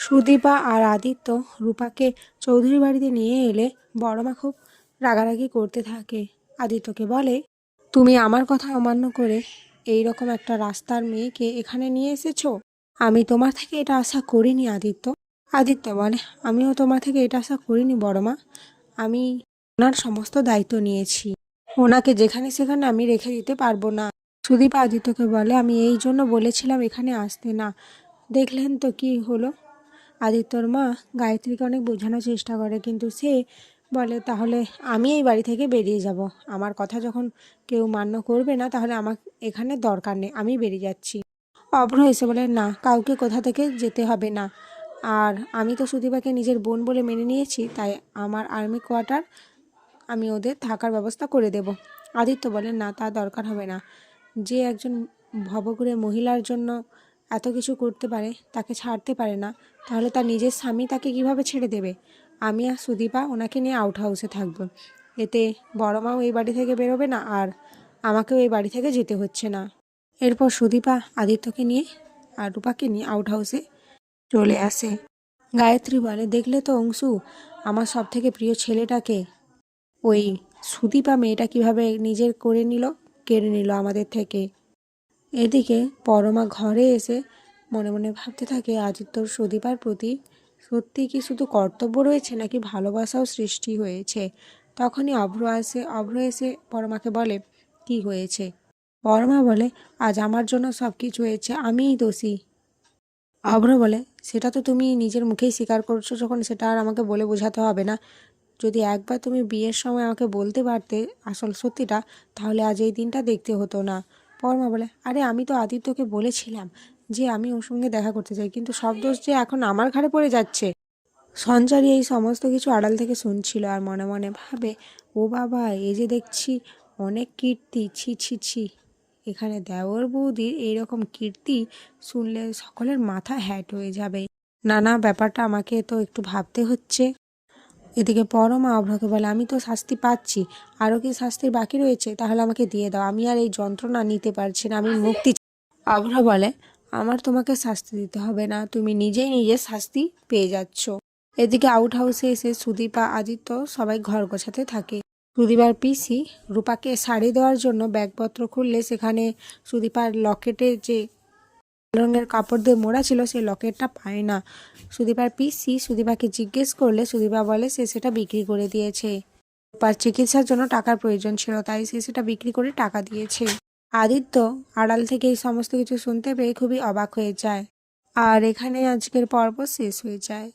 সুদীপা আর আদিত্য রূপাকে চৌধুরী বাড়িতে নিয়ে এলে বড় মা খুব রাগারাগি করতে থাকে। আদিত্যকে বলে, তুমি আমার কথা অমান্য করে এই রকম একটা রাস্তার মেয়েকে এখানে নিয়ে এসেছ? আমি তোমার থেকে এটা আশা করিনি, আদিত্য। আদিত্য বলে, আমিও তোমার থেকে এটা আশা করিনি বড় মা আমি ওনার সমস্ত দায়িত্ব নিয়েছি। ওনাকে যেখানে সেখানে আমি রেখে দিতে পারব না। সুদীপ আদিত্যকে বলে, আমি এই জন্য বলেছিলাম এখানে আসতে না। দেখলেন তো কি হলো? আদিত্যর মা গায়ত্রীকে অনেক বোঝানোর চেষ্টা করে, কিন্তু সে বলে, তাহলে আমি এই বাড়ি থেকে বেরিয়ে যাব। আমার কথা যখন কেউ মান্য করবে না, তাহলে আমার এখানে দরকার নেই। আমি বেরিয়ে যাচ্ছি। অভ্র এসে বলে, না, কাউকে কোথা থেকে যেতে হবে না। আর আমি তো সুদীপাকে নিজের বোন বলে মেনে নিয়েছি, তাই আমার আর্মি কোয়ার্টার আমি ওদের থাকার ব্যবস্থা করে দেব। আদিত্য বলেন না, তা দরকার হবে না। যে একজন ভবঘুরে মহিলার জন্য এত কিছু করতে পারে, তাকে ছাড়তে পারে না। তাহলে তার নিজের স্বামী তাকে কীভাবে ছেড়ে দেবে? আমি আর সুদীপা ওনাকে নিয়ে আউট হাউসে থাকব। এতে বড় মাও এই বাড়ি থেকে বেরোবে না আর আমাকেও এই বাড়ি থেকে যেতে হচ্ছে না। এরপর সুদীপা আদিত্যকে নিয়ে আর রূপাকে নিয়ে আউট হাউসে চলে আসে। গায়ত্রী বলে, দেখলে তো অংশু, আমার সব থেকে প্রিয় ছেলেটাকে। ওই সুদীপা মেয়েটা কীভাবে নিজের করে নিল, কেড়ে নিল আমাদের থেকে। এদিকে পরমা ঘরে এসে মনে মনে ভাবতে থাকে আদিত্যর সুদীপার প্রতি সত্যি কি শুধু কর্তব্য রয়েছে নাকি ভালোবাসাও সৃষ্টি হয়েছে? তখনই অভ্র আসে, অভ্র এসে পরমাকে বলে, কি হয়েছে? পরমা বলে, আজ আমার জন্য সব কিছু হয়েছে, আমিই দোষী। অভ্র বলে, সেটা তো তুমি নিজের মুখেই স্বীকার করছ যখন সেটা আর আমাকে বলে বোঝাতে হবে না। যদি একবার তুমি বিয়ের সময় আমাকে বলতে পারতে আসল সত্যিটা, তাহলে আজ এই দিনটা দেখতে হতো না। পরমা বলে, আরে, আমি তো আদিত্যকে বলেছিলাম যে আমি ওর সঙ্গে দেখা করতে চাই কিন্তু সব দোষ যে এখন আমার ঘাড়ে পড়ে যাচ্ছে। সঞ্চারী এই সমস্ত কিছু আড়াল থেকে শুনছিল আর মনে মনে ভাবে, ও বাবা, এই যে দেখছি অনেক কীর্তি, ছি ছি ছি। এখানে দেওর বৌদির এইরকম কীর্তি শুনলে সকলের মাথা হ্যাট হয়ে যাবে। না না ব্যাপারটা আমাকে তো একটু ভাবতে হচ্ছে। এদিকে পরমা অভ্রকে বলে, আমি তো শাস্তি পাচ্ছি। আরও কি শাস্তির বাকি রয়েছে? তাহলে আমাকে দিয়ে দাও। আমি আর এই যন্ত্রণা নিতে পারছি না, আমি মুক্তি। অভ্র বলে, আমার তোমাকে শাস্তি দিতে হবে না। তুমি নিজেই নিজে শাস্তি পেয়ে যাচ্ছ। এদিকে আউট হাউসে এসে সুদীপা আদিত্য সবাই ঘর গোছাতে থাকে। সুদীপার পিসি রূপাকে শাড়ি দেওয়ার জন্য ব্যাগপত্র খুললে সেখানে সুদীপার লকেটে যে রঙের কাপড় দিয়ে মোড়া ছিল, সে লকেটটা পায় না। সুদীপার পিসি সুদীপাকে জিজ্ঞেস করলে সুদীপা বলে, সে সেটা বিক্রি করে দিয়েছে। রূপার চিকিৎসার জন্য টাকার প্রয়োজন ছিল, তাই সে সেটা বিক্রি করে টাকা দিয়েছে। আদিত্য আড়াল থেকে এই সমস্ত কিছু শুনতে পেয়ে খুবই অবাক হয়ে যায়। আর এখানে আজকের পর্ব শেষ হয়ে যায়।